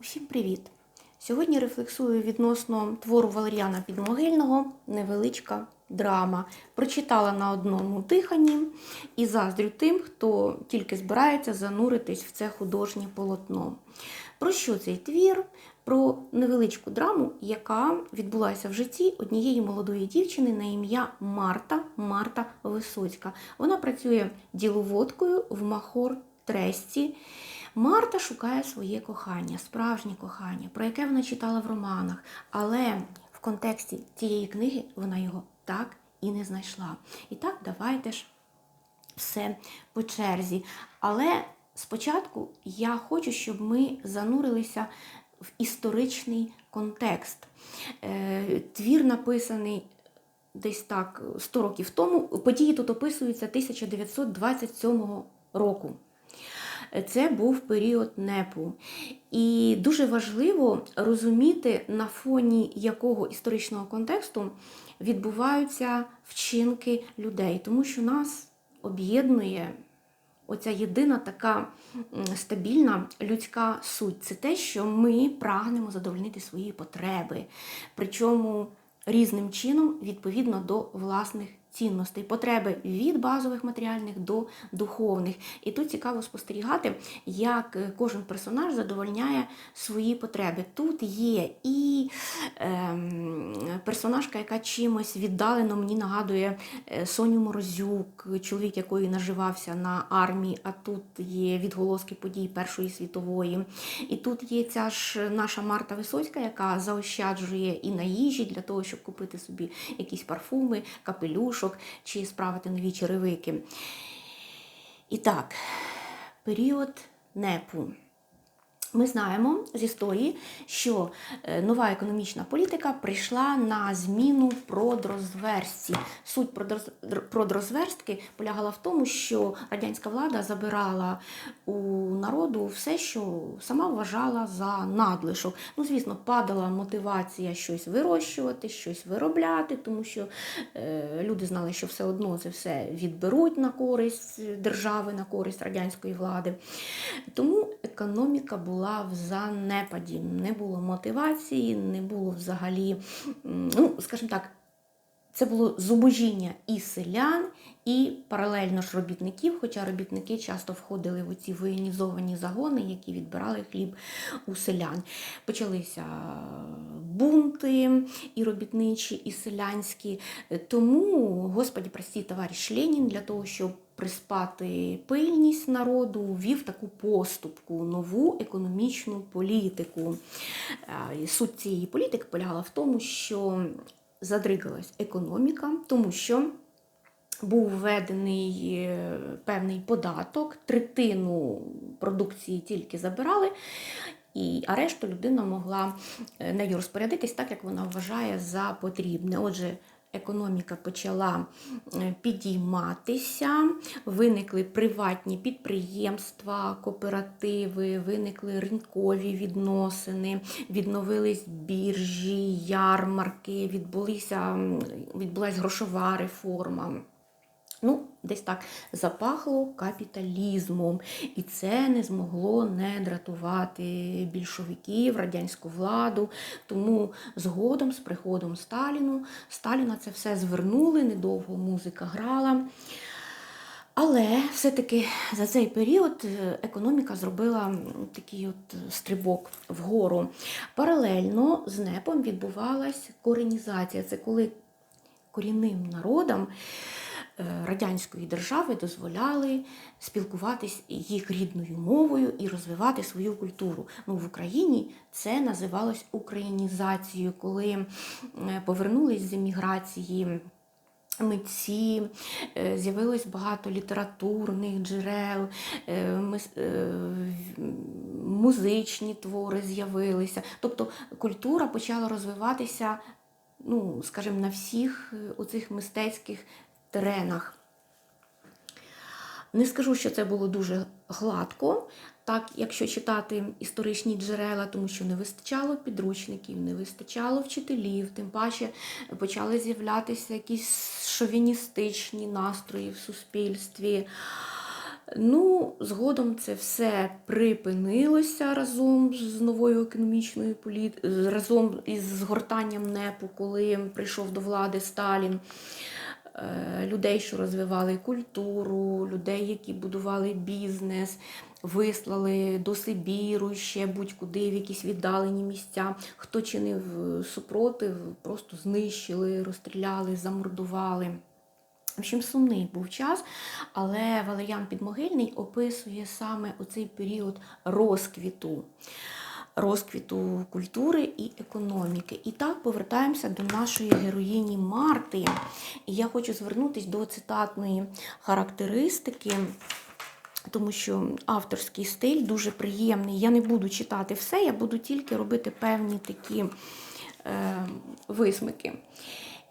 Усім привіт! Сьогодні рефлексую відносно твору Валеріана Підмогильного невеличка драма. Прочитала на одному диханні і заздрю тим, хто тільки збирається зануритись в це художнє полотно. Про що цей твір? Про невеличку драму, яка відбулася в житті однієї молодої дівчини на ім'я Марта Марта Висоцька. Вона працює діловодкою в Махор Тресті. Марта шукає своє кохання, справжнє кохання, про яке вона читала в романах, але в контексті цієї книги вона його так і не знайшла. І так, давайте ж все по черзі. Але спочатку я хочу, щоб ми занурилися в історичний контекст. Е, Твір написаний. Десь так 100 років тому події тут описуються 1927 року. Це був період непу. І дуже важливо розуміти, на фоні якого історичного контексту відбуваються вчинки людей, тому що нас об'єднує оця єдина така стабільна людська суть. Це те, що ми прагнемо задовольнити свої потреби. Причому різним чином відповідно до власних цінностей, потреби від базових матеріальних до духовних. І тут цікаво спостерігати, як кожен персонаж задовольняє свої потреби. Тут є і ем, персонажка, яка чимось віддалено мені нагадує е, Соню Морозюк, чоловік, якої наживався на армії, а тут є відголоски подій Першої світової. І тут є ця ж наша Марта Висоцька, яка заощаджує і на їжі для того, щоб купити собі якісь парфуми, капелюшок чи справити нові черевики. І так, період непу. Ми знаємо з історії, що е, нова економічна політика прийшла на зміну продрозверстці. Суть продрозверстки полягала в тому, що радянська влада забирала у народу все, що сама вважала за надлишок. Ну, звісно, падала мотивація щось вирощувати, щось виробляти, тому що е, люди знали, що все одно це все відберуть на користь держави, на користь радянської влади. Тому економіка була була в занепаді, не було мотивації, не було взагалі, ну, скажімо так, це було зубожіння і селян, і паралельно ж робітників, хоча робітники часто входили в ці воєнізовані загони, які відбирали хліб у селян. Почалися бунти і робітничі, і селянські. Тому, господі, прості, товариш Ленін, для того, щоб приспати пильність народу, ввів таку поступку, нову економічну політику. Суть цієї політики полягала в тому, що задригалась економіка, тому що був введений е, певний податок, третину продукції тільки забирали, і а решту людина могла е, нею розпорядитись так, як вона вважає за потрібне. Отже, економіка почала е, підійматися, виникли приватні підприємства, кооперативи, виникли ринкові відносини, відновились біржі, ярмарки, відбулися, відбулася грошова реформа. Ну, десь так запахло капіталізмом, і це не змогло не дратувати більшовиків, радянську владу. Тому згодом, з приходом Сталіну, Сталіна це все звернули, недовго музика грала. Але все-таки за цей період е, економіка зробила такий от стрибок вгору. Паралельно з непом відбувалась коренізація. Це коли корінним народам. Е, радянської держави дозволяли спілкуватись їх рідною мовою і розвивати свою культуру. Ну, В Україні це називалось українізацією, коли е, повернулись з еміграції. Митці, е, з'явилось багато літературних джерел, музичні твори з'явилися. Тобто культура почала розвиватися, ну, скажімо, на всіх оцих мистецьких теренах. Не скажу, що це було дуже гладко, так, якщо читати історичні джерела, тому що не вистачало підручників, не вистачало вчителів, тим паче почали з'являтися якісь шовіністичні настрої в суспільстві. Ну, згодом це все припинилося разом з новою економічною політикою, разом із згортанням НЕПу, коли прийшов до влади Сталін. Е, Людей, що розвивали культуру, людей, які будували бізнес, вислали до Сибіру, ще будь-куди в якісь віддалені місця. Хто чинив супротив, просто знищили, розстріляли, замордували. В общем, сумний був час, але Валеріан Підмогильний описує саме оцей період розквіту, розквіту культури і економіки. І так повертаємося до нашої героїні Марти. І я хочу звернутися до цитатної характеристики. Тому що авторський стиль дуже приємний. Я не буду читати все, я буду тільки робити певні такі е, висмики.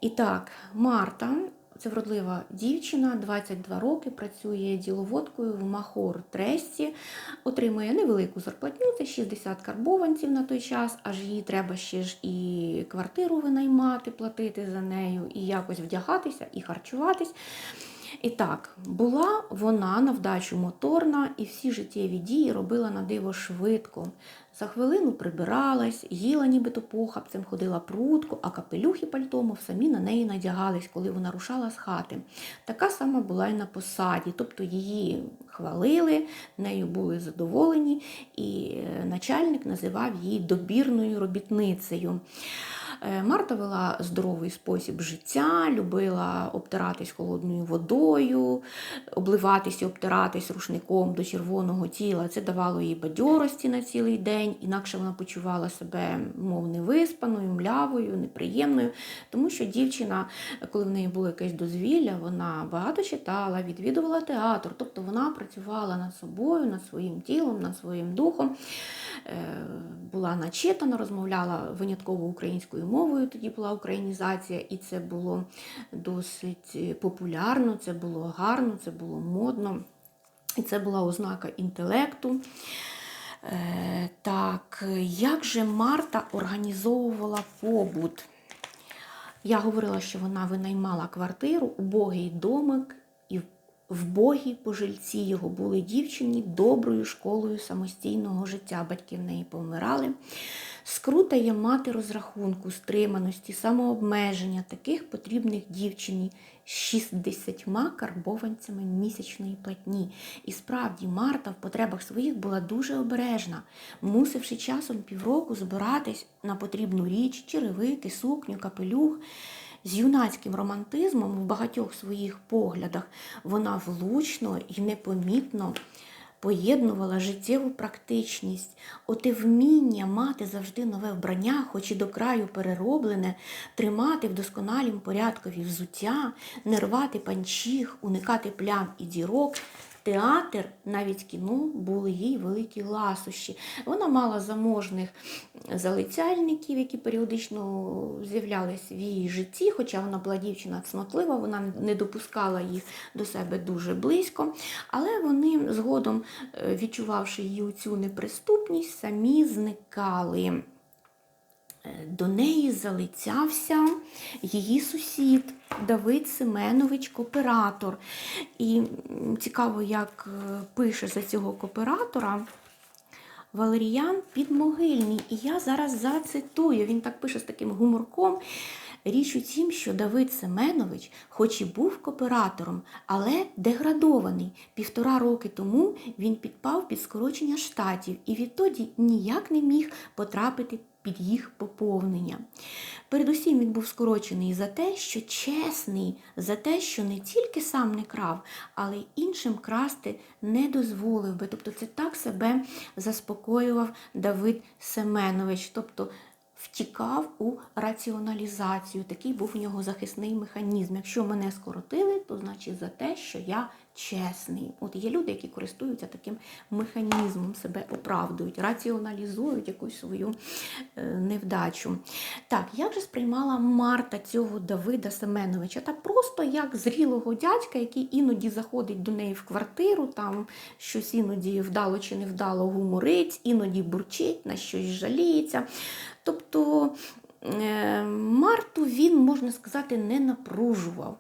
І так, Марта це вродлива дівчина, 22 роки, працює діловодкою в Махор Тресті, отримує невелику зарплатню, це 60 карбованців на той час, аж їй треба ще ж і квартиру винаймати, платити за нею, і якось вдягатися, і харчуватись. І так, була вона на вдачу моторна і всі життєві дії робила на диво швидко. За хвилину прибиралась, їла нібито похапцем, ходила прутко, а капелюх і пальтомо самі на неї надягались, коли вона рушала з хати. Така сама була й на посаді, тобто її хвалили, нею були задоволені, і е, начальник називав її добірною робітницею. Е, Марта вела здоровий спосіб життя, любила обтиратись холодною водою, обливатись і обтиратись рушником до червоного тіла. Це давало їй бадьорості на цілий день, інакше вона почувала себе, мов невиспаною, млявою, неприємною. Тому що дівчина, коли в неї було якесь дозвілля, вона багато читала, відвідувала театр, тобто вона працювала над собою, над своїм тілом, над своїм духом. Е, Була начитана, розмовляла винятково українською мовою. Тоді була українізація, і це було досить популярно, це було гарно, це було модно. І це була ознака інтелекту. Е, Так, як же Марта організовувала побут? Я говорила, що вона винаймала квартиру, убогий домик, і вбогі пожильці його були дівчині доброю школою самостійного життя. Батьки в неї помирали. Скрута є мати розрахунку, стриманості, самообмеження, таких потрібних дівчині з 60 карбованцями місячної платні. І справді Марта в потребах своїх була дуже обережна, мусивши часом півроку збиратись на потрібну річ, черевики, сукню, капелюх. З юнацьким романтизмом в багатьох своїх поглядах вона влучно і непомітно поєднувала життєву практичність, оте вміння мати завжди нове вбрання, хоч і до краю перероблене, тримати в досконалім порядкові взуття, не рвати панчіх, уникати плям і дірок. Театр, навіть кіно були їй великі ласощі. Вона мала заможних залицяльників, які періодично з'являлись в її житті, хоча вона була дівчина цнотлива, вона не допускала їх до себе дуже близько. Але вони згодом, е, відчувавши її цю неприступність, самі зникали. Е, До неї залицявся її сусід Давид Семенович кооператор. І цікаво, як е, пише за цього кооператора Валеріян Підмогильний. І я зараз зацитую. Він так пише з таким гуморком. Річ у тім, що Давид Семенович, хоч і був кооператором, але деградований. Півтора роки тому він підпав під скорочення штатів і відтоді ніяк не міг потрапити під їх поповнення. Передусім він був скорочений за те, що чесний, за те, що не тільки сам не крав, але й іншим красти не дозволив би. Тобто це так себе заспокоював Давид Семенович. Тобто втікав у раціоналізацію. Такий був у нього захисний механізм. Якщо мене скоротили, то значить за те, що я чесний. От є люди, які користуються таким механізмом, себе оправдують, раціоналізують якусь свою е, невдачу. Так, як же сприймала Марта цього Давида Семеновича? Та просто як зрілого дядька, який іноді заходить до неї в квартиру, там щось іноді вдало чи невдало гуморить, іноді бурчить, на щось жаліється. Тобто е, Марту він, можна сказати, не напружував.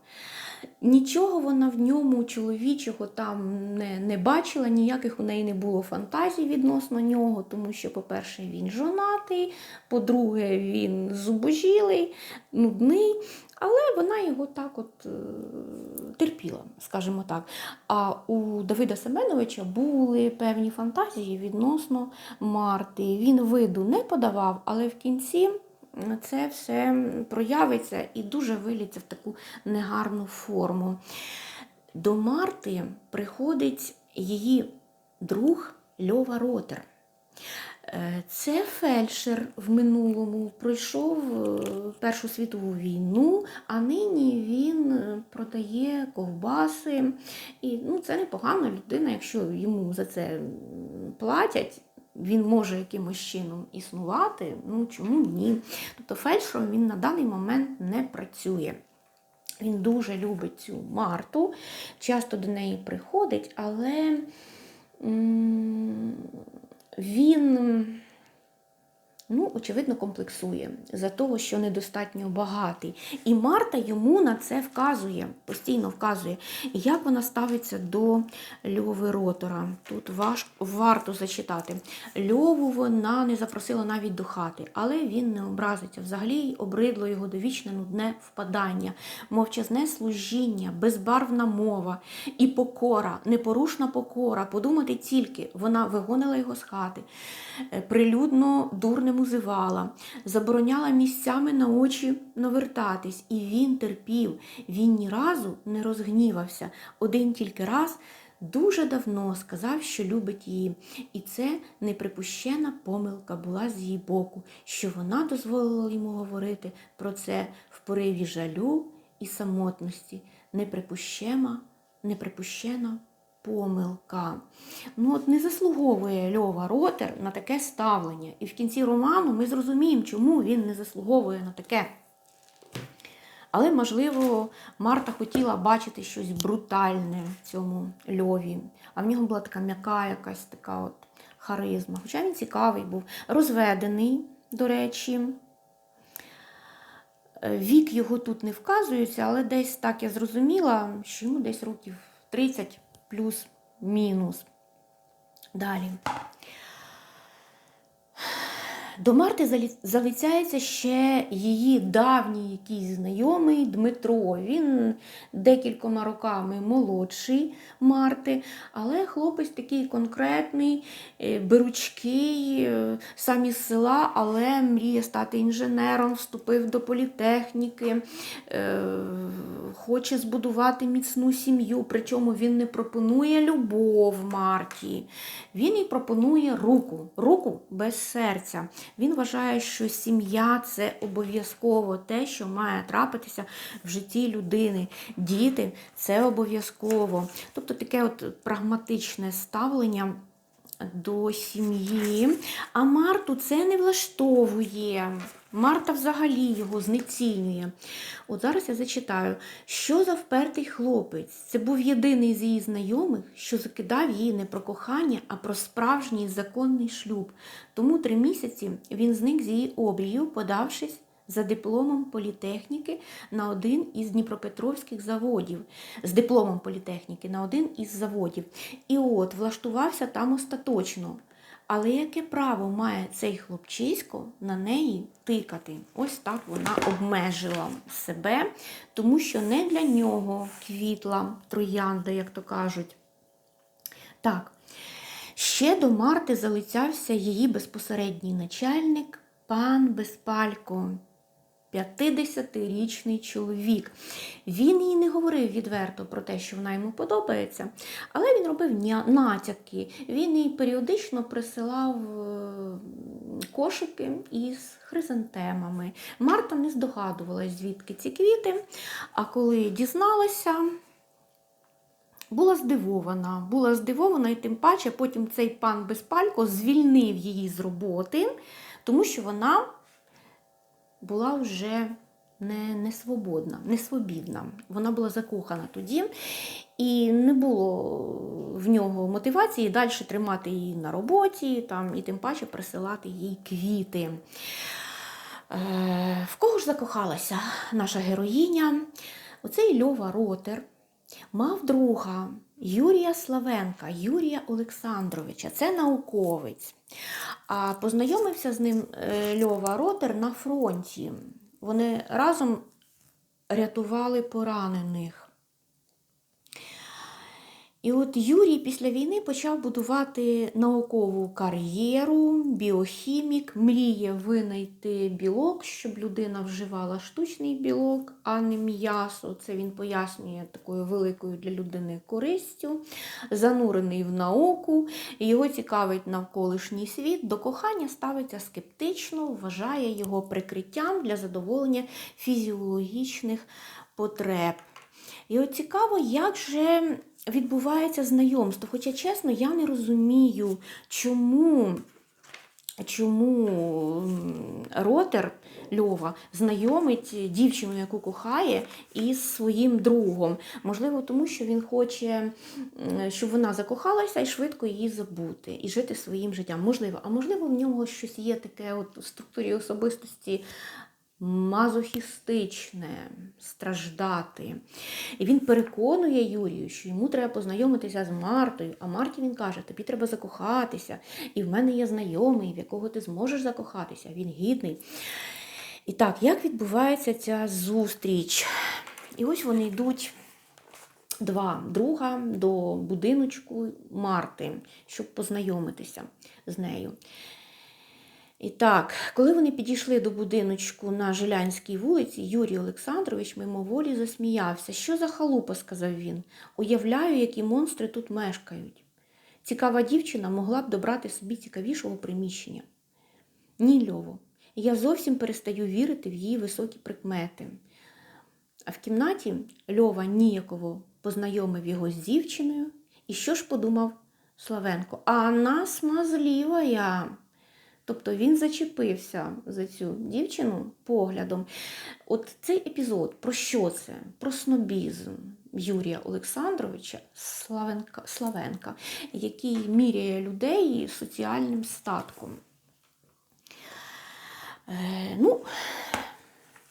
Нічого вона в ньому чоловічого там не, не бачила, ніяких у неї не було фантазій відносно нього, тому що, по-перше, він жонатий, по-друге, він зубожілий, нудний, але вона його так от е, терпіла, скажімо так. А у Давида Семеновича були певні фантазії відносно Марти. Він виду не подавав, але в кінці це все проявиться і дуже виліться в таку негарну форму. До Марти приходить її друг Льова Ротер. Е, Це фельдшер в минулому пройшов е, Першу світову війну, а нині він е, продає ковбаси. І ну, це непогана людина, якщо йому за це платять. Він може якимось чином існувати, ну чому ні? Тобто фельдшером він на даний момент не працює. Він дуже любить цю Марту, часто до неї приходить, але він, ну, очевидно, комплексує за того, що недостатньо багатий. І Марта йому на це вказує, постійно вказує. Як вона ставиться до Льови Ротора. Тут важ, варто зачитати. Льову вона не запросила навіть до хати, але він не образиться. Взагалі обридло його довічне нудне впадання, мовчазне служіння, безбарвна мова і покора, непорушна покора. Подумати тільки, вона вигонила його з хати, е, прилюдно дурне музивала, забороняла місцями на очі навертатись, і він терпів. Він ні разу не розгнівався. Один тільки раз дуже давно сказав, що любить її. І це неприпущена помилка була з її боку, що вона дозволила йому говорити про це в пориві жалю і самотності. Неприпущена, неприпущена помилка. Ну от не заслуговує Льова Ротер на таке ставлення. І в кінці роману ми зрозуміємо, чому він не заслуговує на таке. Але, можливо, Марта хотіла бачити щось брутальне в цьому льові. А в нього була така м'яка якась така от харизма. Хоча він цікавий був. Розведений, до речі. Вік його тут не вказується, але десь так я зрозуміла, що йому десь років 30 плюс-мінус. Далі. До Марти залицяється ще її давній якийсь знайомий Дмитро. Він декількома роками молодший Марти, але хлопець такий конкретний, е, беручкий, е, сам із села, але мріє стати інженером, вступив до політехніки, е, хоче збудувати міцну сім'ю. Причому він не пропонує любов Марті, він їй пропонує руку, руку без серця. Він вважає, що сім'я це обов'язково те, що має трапитися в житті людини. Діти це обов'язково. Тобто таке от прагматичне ставлення до сім'ї. А Марту це не влаштовує. Марта взагалі його знецінює. От зараз я зачитаю, що за впертий хлопець. Це був єдиний з її знайомих, що закидав її не про кохання, а про справжній законний шлюб. Тому три місяці він зник з її обрію, подавшись за дипломом політехніки на один із дніпропетровських заводів, з дипломом політехніки на один із заводів. І от влаштувався там остаточно. Але яке право має цей хлопчисько на неї тикати? Ось так вона обмежила себе, тому що не для нього квітла троянда, як то кажуть. Так, ще до Марти залицявся її безпосередній начальник, пан Безпалько. 50-річний чоловік. Він їй не говорив відверто про те, що вона йому подобається, але він робив натяки. Він їй періодично присилав е, кошики із хризантемами. Марта не здогадувалась, звідки ці квіти, а коли дізналася, була здивована. Була здивована, і тим паче потім цей пан Безпалько звільнив її з роботи, тому що вона була вже не, не свободна, не свобідна. Вона була закохана тоді, і не було в нього мотивації далі тримати її на роботі, там, і тим паче присилати їй квіти. Е, в кого ж закохалася наша героїня? Оцей Льова Ротер мав друга Юрія Славенка, Юрія Олександровича. Це науковець. А познайомився з ним е, Льова Ротер на фронті. Вони разом рятували поранених. І от Юрій після війни почав будувати наукову кар'єру, біохімік, мріє винайти білок, щоб людина вживала штучний білок, а не м'ясо. Це він пояснює такою великою для людини користю, занурений в науку, його цікавить навколишній світ, до кохання ставиться скептично, вважає його прикриттям для задоволення фізіологічних потреб. І от цікаво, як же відбувається знайомство. Хоча, чесно, я не розумію, чому, чому Ротер Льова знайомить дівчину, яку кохає, із своїм другом. Можливо, тому що він хоче, щоб вона закохалася і швидко її забути, і жити своїм життям. Можливо, а можливо, в нього щось є таке от у структурі особистості мазохістичне, страждати. І він переконує Юрію, що йому треба познайомитися з Мартою, а Марті він каже, тобі треба закохатися, і в мене є знайомий, в якого ти зможеш закохатися, він гідний. І так, як відбувається ця зустріч? І ось вони йдуть. Два друга до будиночку Марти, щоб познайомитися з нею. І так, коли вони підійшли до будиночку на Жилянській вулиці, Юрій Олександрович мимоволі засміявся. Що за халупа, сказав він. Уявляю, які монстри тут мешкають. Цікава дівчина могла б добрати собі цікавішого приміщення. Ні, Льово, я зовсім перестаю вірити в її високі прикмети. А в кімнаті Льова ніяково познайомив його з дівчиною. І що ж подумав Славенко? А вона смазліва я. Тобто він зачепився за цю дівчину поглядом. От цей епізод про що це? Про снобізм Юрія Олександровича Славенка, Славенка, який міряє людей соціальним статком. Е, ну,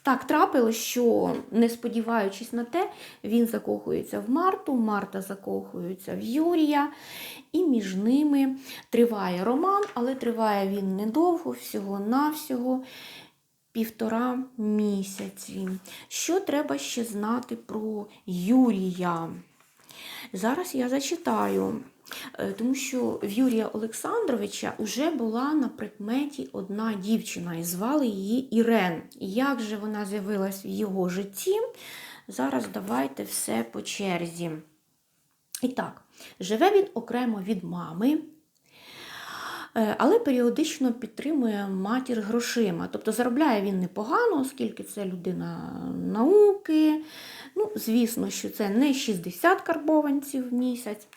так трапилось, що, не сподіваючись на те, він закохується в Марту, Марта закохується в Юрія, і між ними триває роман, але триває він недовго, всього-навсього півтора місяці. Що треба ще знати про Юрія? Зараз я зачитаю. Е, Тому що в Юрія Олександровича вже була на прикметі одна дівчина, і звали її Ірен. Як же вона з'явилась в його житті? Зараз давайте все по черзі. І так, живе він окремо від мами, е, але періодично підтримує матір грошима. Тобто заробляє він непогано, оскільки це людина науки. Ну, звісно, що це не 60 карбованців в місяць.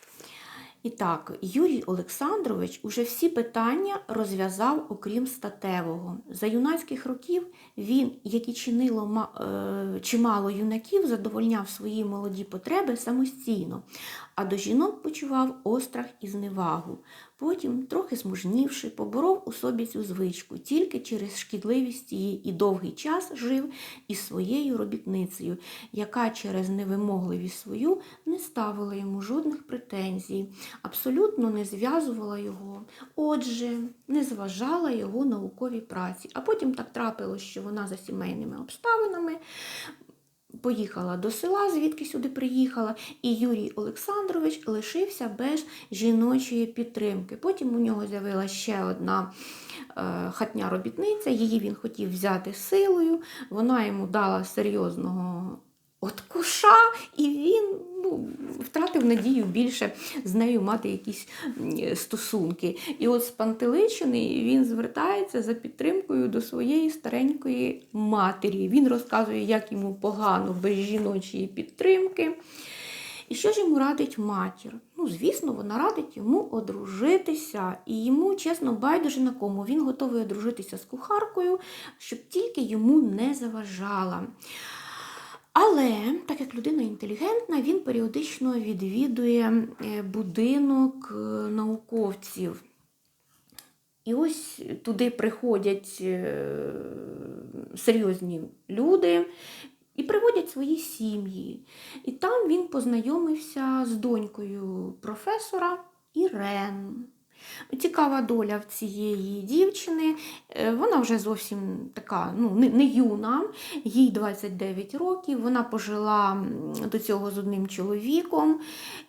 І так, Юрій Олександрович уже всі питання розв'язав, окрім статевого. За юнацьких років він, як і чинило е, чимало юнаків, задовольняв свої молоді потреби самостійно, а до жінок почував острах і зневагу. Потім, трохи змужнівши, поборов у собі цю звичку, тільки через шкідливість її і довгий час жив із своєю робітницею, яка через невимогливість свою не ставила йому жодних претензій, абсолютно не зв'язувала його, отже, не зважала його наукові праці. А потім так трапилось, що вона за сімейними обставинами поїхала до села, звідки сюди приїхала, і Юрій Олександрович лишився без жіночої підтримки. Потім у нього з'явилася ще одна е, хатня робітниця, її він хотів взяти силою, вона йому дала серйозного от коша, і він ну, втратив надію більше з нею мати якісь стосунки. І от спантеличений він звертається за підтримкою до своєї старенької матері. Він розказує, як йому погано без жіночої підтримки. І що ж йому радить матір? Ну, звісно, вона радить йому одружитися. І йому, чесно, байдуже на кому. Він готовий одружитися з кухаркою, щоб тільки йому не заважала. Але, так як людина інтелігентна, він періодично відвідує е, будинок е, науковців. І ось туди приходять е, серйозні люди, і приводять свої сім'ї. І там він познайомився з донькою професора Ірен. Цікава доля в цієї дівчини. Е, Вона вже зовсім така ну, не, юна, їй 29 років. Вона пожила до цього з одним чоловіком,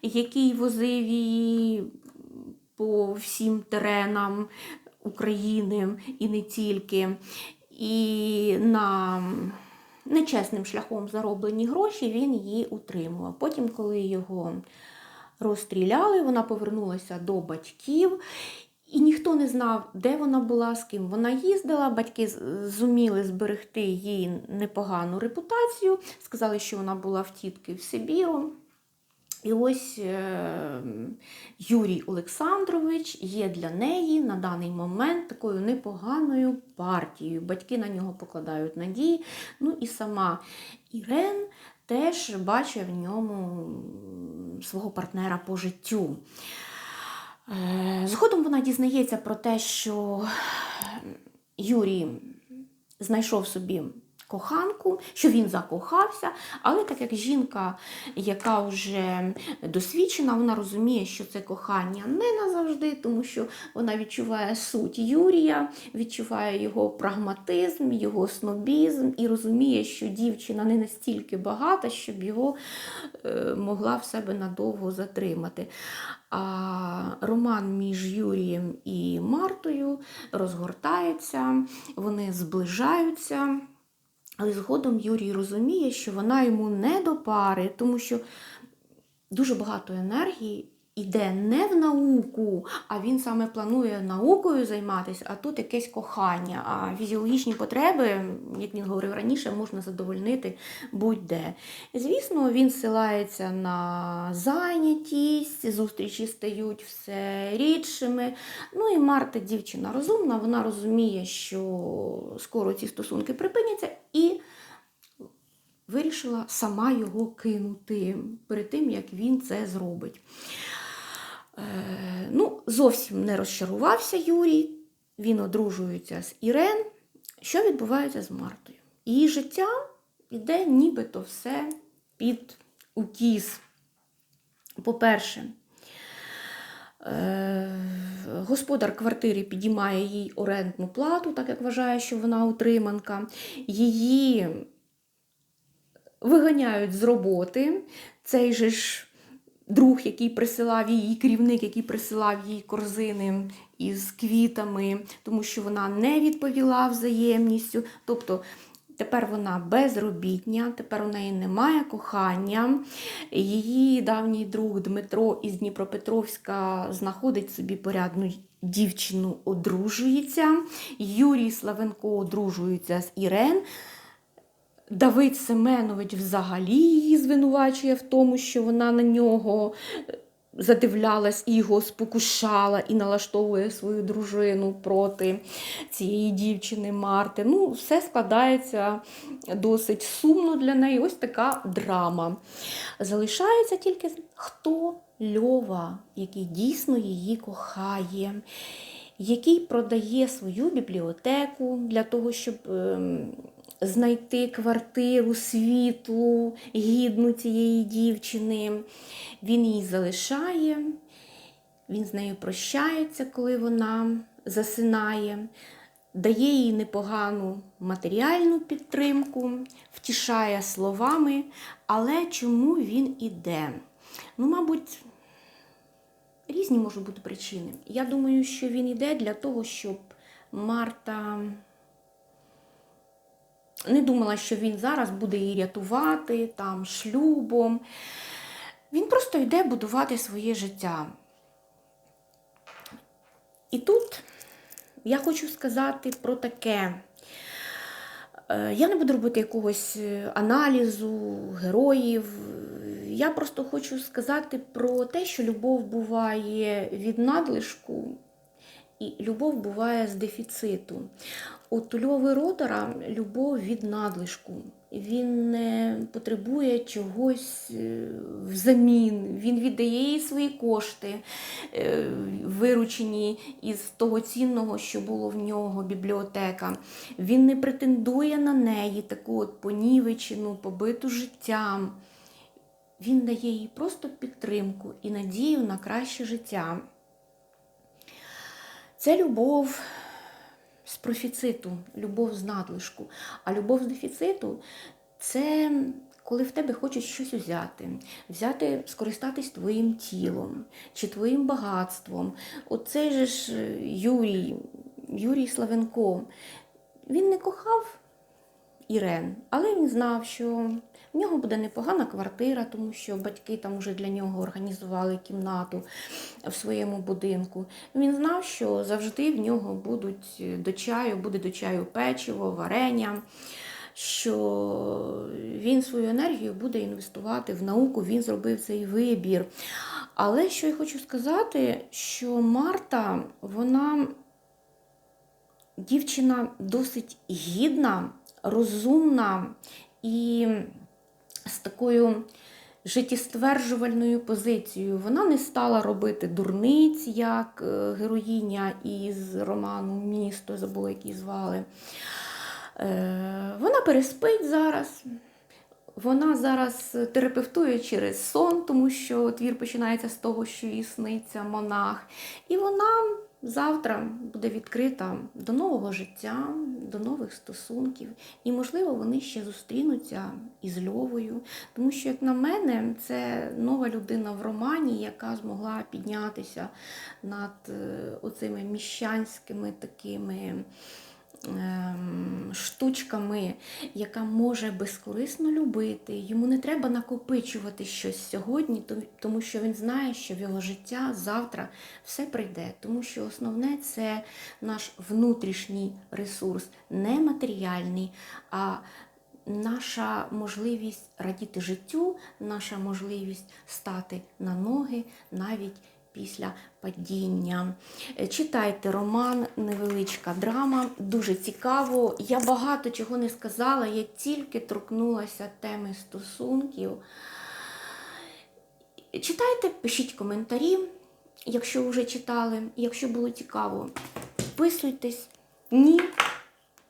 який возив її по всім теренам України і не тільки. І на нечесним шляхом зароблені гроші він її утримував. Потім, коли його розстріляли, вона повернулася до батьків. І ніхто не знав, де вона була, з ким вона їздила. Батьки зуміли зберегти їй непогану репутацію. Сказали, що вона була в тітки в Сибіру. І ось е, Юрій Олександрович є для неї на даний момент такою непоганою партією. Батьки на нього покладають надії. Ну і сама Ірен теж бачив в ньому свого партнера по життю. Е, Згодом вона дізнається про те, що Юрій знайшов собі коханку, що він закохався, але так як жінка, яка вже досвідчена, вона розуміє, що це кохання не назавжди, тому що вона відчуває суть Юрія, відчуває його прагматизм, його снобізм і розуміє, що дівчина не настільки багата, щоб його е, могла в себе надовго затримати. А роман між Юрієм і Мартою розгортається, вони зближаються. Але згодом Юрій розуміє, що вона йому не до пари, тому що дуже багато енергії йде не в науку, а він саме планує наукою займатися, а тут якесь кохання. А фізіологічні потреби, як він говорив раніше, можна задовольнити будь-де. Звісно, він силається на зайнятість, зустрічі стають все рідшими. Ну і Марта, дівчина розумна, вона розуміє, що скоро ці стосунки припиняться, і вирішила сама його кинути перед тим, як він це зробить. Е, ну, зовсім не розчарувався Юрій. Він одружується з Ірен. Що відбувається з Мартою? Її життя йде нібито все під утіс. По-перше, е, господар квартири підіймає їй орендну плату, так як вважає, що вона утриманка. Її виганяють з роботи. Цей же ж друг, який присилав її, керівник, який присилав їй корзини із квітами, тому що вона не відповіла взаємністю. Тобто тепер вона безробітня, тепер у неї немає кохання. Її давній друг Дмитро із Дніпропетровська знаходить собі порядну дівчину, одружується. Юрій Славенко одружується з Ірен. Давид Семенович взагалі її звинувачує в тому, що вона на нього е, задивлялась і його спокушала, і налаштовує свою дружину проти цієї дівчини Марти. Ну, все складається досить сумно для неї. Ось така драма. Залишається тільки хто Льова, який дійсно її кохає. Який продає свою бібліотеку для того, щоб ем, знайти квартиру світлу, гідну цієї дівчини. Він її залишає, він з нею прощається, коли вона засинає, дає їй непогану матеріальну підтримку, втішає словами. Але чому він іде? Ну, мабуть, різні можуть бути причини. Я думаю, що він іде для того, щоб Марта не думала, що він зараз буде її рятувати там шлюбом. Він просто йде будувати своє життя. І тут я хочу сказати про таке. Е, Я не буду робити якогось е, аналізу героїв. Я просто хочу сказати про те, що любов буває від надлишку, і любов буває з дефіциту. У Льови Ротора любов від надлишку. він не потребує чогось е, взамін. Він віддає їй свої кошти, е, виручені із того цінного, що було в нього, бібліотека. Він не претендує на неї, таку от понівечену, побиту життям. Він дає їй просто підтримку і надію на краще життя. Це любов з профіциту, любов з надлишку. А любов з дефіциту це коли в тебе хочуть щось взяти, взяти, скористатись твоїм тілом чи твоїм багатством. Оцей же ж е, Юрій, Юрій Славенко, він не кохав Ірен, але він знав, що в нього буде непогана квартира, тому що батьки там вже для нього організували кімнату в своєму будинку. Він знав, що завжди в нього будуть до чаю, буде до чаю печиво, варення, що він свою енергію буде інвестувати в науку, він зробив цей вибір. Але що я хочу сказати, що Марта, вона дівчина досить гідна, розумна і з такою життєстверджувальною позицією. Вона не стала робити дурниць, як е, героїня із роману Місто, забула, як звали. Е, Вона переспить зараз. Вона зараз терапевтує через сон, тому що твір починається з того, що їй монах. І вона завтра буде відкрита до нового життя, до нових стосунків. І, можливо, вони ще зустрінуться із Льовою. Тому що, як на мене, це нова людина в романі, яка змогла піднятися над е, оцими міщанськими такими штучками, яка може безкорисно любити. Йому не треба накопичувати щось сьогодні, тому що він знає, що в його життя завтра все прийде. Тому що основне це наш внутрішній ресурс, не матеріальний, а наша можливість радіти життю, наша можливість стати на ноги навіть після падіння. Е, Читайте роман, невеличка драма, дуже цікаво. Я багато чого не сказала, я тільки торкнулася теми стосунків. Читайте, пишіть коментарі, якщо вже читали, якщо було цікаво, підписуйтесь. Ні,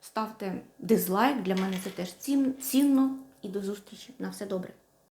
ставте дизлайк, для мене це теж цінно. І до зустрічі. На все добре.